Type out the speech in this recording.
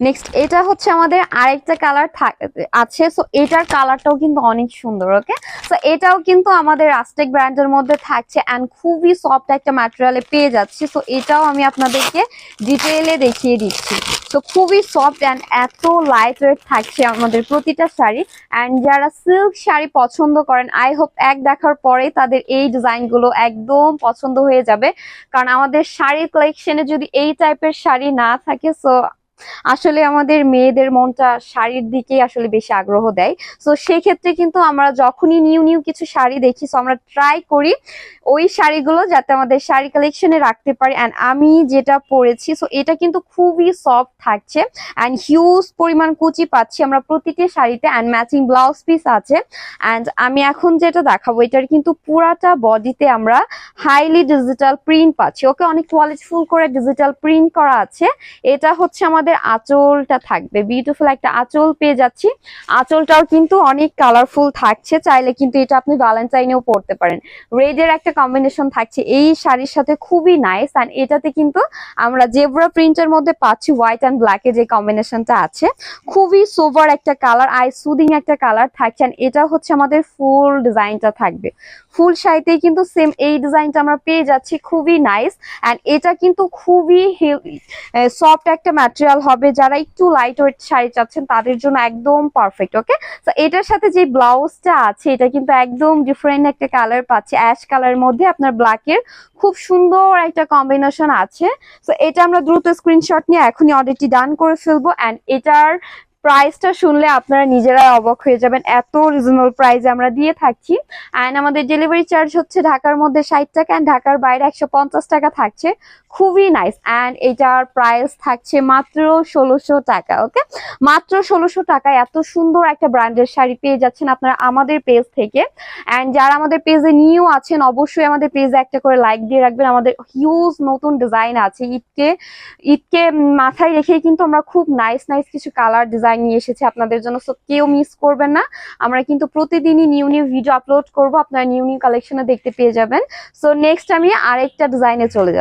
Next এটা হচ্ছে আমাদের আরেকটা কালার আছে। সো এটার কালারটাও কিন্তু অনেক সুন্দর ওকে সো এটাও কিন্তু আমাদের রাস্টেক ব্র্যান্ডের মধ্যে থাকছে অ্যান্ড খুবই সফট একটা ম্যাটেরিয়ালে পেয়ে যাচ্ছি। সো এটাও আমি আপনাদেরকে ডিটেলে দেখিয়ে দিচ্ছি। তো খুবই সফট অ্যান্ড এত লাইট ওয়েট থাকছে আমাদের প্রতিটা শাড়ি। অ্যান্ড যারা সিল্ক শাড়ি পছন্দ করেন আই হোপ এক দেখার পরেই তাদের এই ডিজাইনগুলো একদম পছন্দ হয়ে যাবে। কারণ আমাদের শাড়ির কালেকশনে যদি এই টাইপের শাড়ি না থাকে সো আসলে আমাদের মেয়েদের মনটা শাড়ির দিকে আসলে বেশি আগ্রহ দেয়। সো সেক্ষেত্রে কিন্তু আমরা যখনই নিউ নিউ কিছু শাড়ি দেখি সো আমরা ট্রাই করি ওই শাড়িগুলো যাতে আমাদের শাড়ি কালেকশনে রাখতে পারি। অ্যান্ড আমি যেটা পরেছি সো এটা কিন্তু খুবই সফট থাকছে অ্যান্ড হিউজ পরিমাণ কুচি পাচ্ছি আমরা প্রতিটি শাড়িতে অ্যান্ড ম্যাচিং ব্লাউজ পিস আছে। অ্যান্ড আমি এখন যেটা দেখাবো, এটার কিন্তু পুরাটা বডিতে আমরা হাইলি ডিজিটাল প্রিন্ট পাচ্ছি। ওকে অনেক কোয়ালিটিফুল করে ডিজিটাল প্রিন্ট করা আছে। এটা হচ্ছে আমাদের আঁচলটা থাকবে। বিউটিফুল একটা আঁচল পেয়ে যাচ্ছি। আঁচলটাও কিন্তু অনেক কালারফুল থাকছে। চাইলে কিন্তু এটা আপনি ভ্যালেন্টাইনেও পরতে পারেন। রেডের একটা কম্বিনেশন থাকছে। এই শাড়ির সাথে খুবই নাইস অ্যান্ড এটাতে কিন্তু আমরা জেব্রা প্রিন্টের মধ্যে পাচ্ছি হোয়াইট অ্যান্ড ব্ল্যাকের যে কম্বিনেশনটা আছে। খুবই সোভার একটা কালার আই সুদিং একটা কালার থাকছে and এটা হচ্ছে আমাদের ফুল ডিজাইনটা থাকবে। ফুল শাড়িতেই কিন্তু সেম এই ডিজাইনটা আমরা পেয়ে যাচ্ছি। খুবই নাইস অ্যান্ড এটা কিন্তু খুবই সফট একটা ম্যাটেরিয়াল হবে, যারা একটু লাইট ওয়েট শাড়ি চাচ্ছেন, তাদের জন্য একদম পারফেক্ট ওকে তো এটার সাথে যে ব্লাউজটা আছে, এটা কিন্তু একদম ডিফারেন্ট একটা কালার পাচ্ছে। অ্যাশ কালার মধ্যে আপনার ব্ল্যাকের খুব সুন্দর একটা কম্বিনেশন আছে। তো এটা আমরা দ্রুত স্ক্রিনশট নিয়ে এখনই অর্ডারটি ডান করে ফেলব। অ্যান্ড এটার প্রাইসটা শুনলে আপনারা নিজেরাই অবাক হয়ে যাবেন। এত রিজনেবল প্রাইসে আমরা দিয়ে থাকছি। অ্যান্ড আমাদের ডেলিভারি চার্জ হচ্ছে ঢাকার মধ্যে ষাট টাকা অ্যান্ড ঢাকার বাইরে একশো পঞ্চাশ টাকা থাকছে। খুবই নাইস অ্যান্ড এটার প্রাইস থাকছে মাত্র ষোলোশো টাকা ওকে মাত্র ষোলোশো টাকায় এত সুন্দর একটা ব্র্যান্ডের শাড়ি পেয়ে যাচ্ছেন আপনারা আমাদের পেজ থেকে। অ্যান্ড যারা আমাদের পেজে নিউ আছেন, অবশ্যই আমাদের পেজে একটা করে লাইক দিয়ে রাখবেন। আমাদের হিউজ নতুন ডিজাইন আছে ঈদকে ঈদকে মাথায় রেখে কিন্তু আমরা খুব নাইস নাইস কিছু কালার ডিজাইন নিয়ে এসেছি আপনাদের জন্য। সো কেউ মিস করবেন না। আমরা কিন্তু প্রতিদিনই নিউ নিউ ভিডিও আপলোড করব। আপনারা নিউ নিউ কালেকশনে দেখতে পেয়ে যাবেন। সো নেক্সট আমি আরেকটা ডিজাইনে চলে যাচ্ছি।